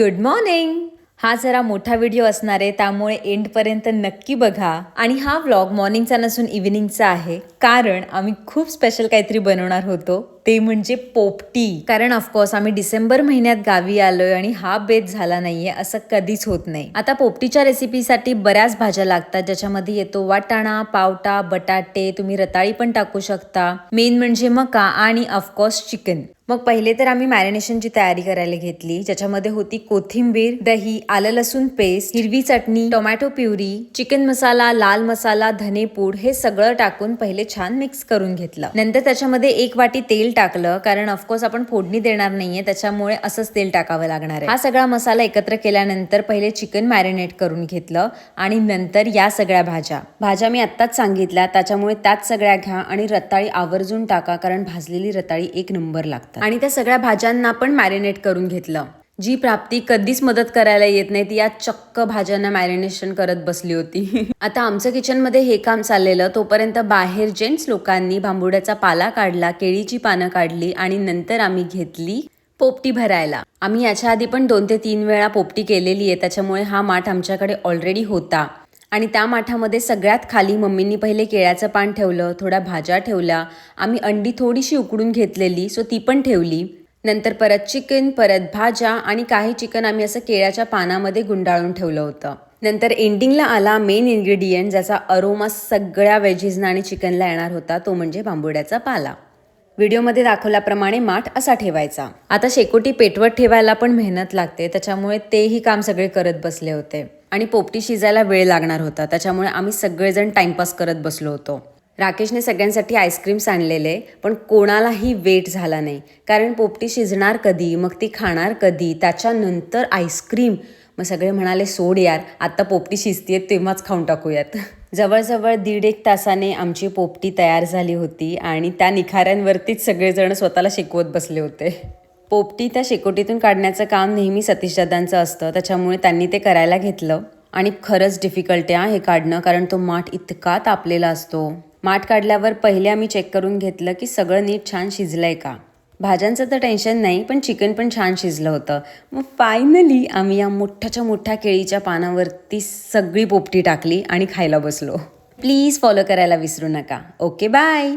Good morning हा जरा मोठा व्हिडिओ असणार आहे त्यामुळे एंडपर्यंत नक्की बघा. आणि हा व्लॉग मॉर्निंगचा नसून इव्हिनिंगचा आहे. कारण आम्ही खूप स्पेशल काहीतरी बनवणार होतो. ते म्हणजे पोपटी कारण ऑफकोर्स आम्ही डिसेंबर महिन्यात गावी आलोय आणि हा बेत झाला नाहीये असं कधीच होत नाही. आता पोपटीच्या रेसिपीसाठी बऱ्याच भाज्या लागतात. ज्याच्यामध्ये येतो वाटाणा पावटा बटाटे तुम्ही रताळी पण टाकू शकता. मेन म्हणजे मका आणि ऑफकोर्स चिकन मग पहिले तर आम्ही मॅरिनेशनची तयारी करायला घेतली. ज्याच्यामध्ये होती कोथिंबीर दही आलं लसूण पेस्ट हिरवी chutney tomato puree chicken masala लाल मसाला धनेपूड हे सगळं टाकून पहिले छान मिक्स करून घेतलं. नंतर त्याच्यामध्ये एक वाटी तेल टाकलं कारण ऑफकोर्स आपण फोडणी देणार नाहीये त्याच्यामुळे असंच तेल टाकावं लागणार आहे. हा सगळा मसाला एकत्र केल्यानंतर पहिले चिकन मॅरिनेट करून घेतलं आणि नंतर या सगळ्या भाज्या. भाज्या मी आत्ताच सांगितल्या त्याच्यामुळे त्याच सगळ्या घ्या आणि रताळी आवर्जून टाका कारण भाजलेली रताळी एक नंबर लागतात. आणि त्या सगळ्या भाज्यांना पण मॅरिनेट करून घेतलं. जी प्राप्ती कधीच मदत करायला येत नाही ती या चक्क भाज्यांना मॅरिनेशन करत बसली होती. आता आमचं किचनमध्ये हे काम चाललेलं तोपर्यंत बाहेर जेंट्स लोकांनी भांबुड्याचा पाला काढला केळीची पानं काढली आणि नंतर आम्ही घेतली पोपटी भरायला. आम्ही याच्या आधी पण दोन ते तीन वेळा पोपटी केलेली आहे त्याच्यामुळे हा माठ आमच्याकडे ऑलरेडी होता. आणि त्या माठामध्ये सगळ्यात खाली मम्मींनी पहिले केळ्याचं पान ठेवलं थोड्या भाज्या ठेवल्या. आम्ही अंडी थोडीशी उकडून घेतलेली सो ती पण ठेवली. नंतर परत चिकन परत भाज्या आणि काही चिकन आम्ही असं केळ्याच्या पानामध्ये गुंडाळून ठेवलं होतं. नंतर एंडिंगला आला मेन इन्ग्रेडियंट ज्याचा अरोमा सगळ्या व्हेजीजना आणि चिकनला येणार होता तो म्हणजे बांबुड्याचा पाला. व्हिडिओमध्ये दाखवल्याप्रमाणे माठ असा ठेवायचा. आता शेकोटी पेटवत ठेवायला पण मेहनत लागते त्याच्यामुळे तेही काम सगळे करत बसले होते. आणि पोपटी शिजायला वेळ लागणार होता. त्याच्यामुळे आम्ही सगळेजण टाइमपास करत बसलो होतो. राकेशने सगळ्यांसाठी आईस्क्रीम्स आणलेले पण कोणालाही वेट झाला नाही. कारण पोपटी शिजणार कधी मग ती खाणार कधी त्याच्यानंतर आईस्क्रीम. मग सगळे म्हणाले सोड यार आता पोपटी शिजतीये तेव्हाच खाऊन टाकूयात. जवळजवळ दीड एक तासाने आमची पोपटी तयार झाली होती आणि त्या निखाऱ्यांवरतीच सगळेजण स्वतःला शिकवत बसले होते. पोपटी त्या शेकोटीतून काढण्याचं काम नेहमी सतीशदादांचं असतं. त्याच्यामुळे त्यांनी ते करायला घेतलं. आणि खरंच डिफिकल्ट आहे हे काढणं कारण तो माठ इतका तापलेला असतो. माठ काढल्यावर पहिले आम्ही चेक करून घेतलं की सगळं नीट छान शिजलंय का? भाज्यांचं तर टेन्शन नाही पण चिकन पण छान शिजलं होतं. मग फायनली आम्ही या मोठ्याच्या मोठ्या केळीच्या पानावरती सगळी पोपटी टाकली आणि खायला बसलो. प्लीज फॉलो करायला विसरू नका. Okay bye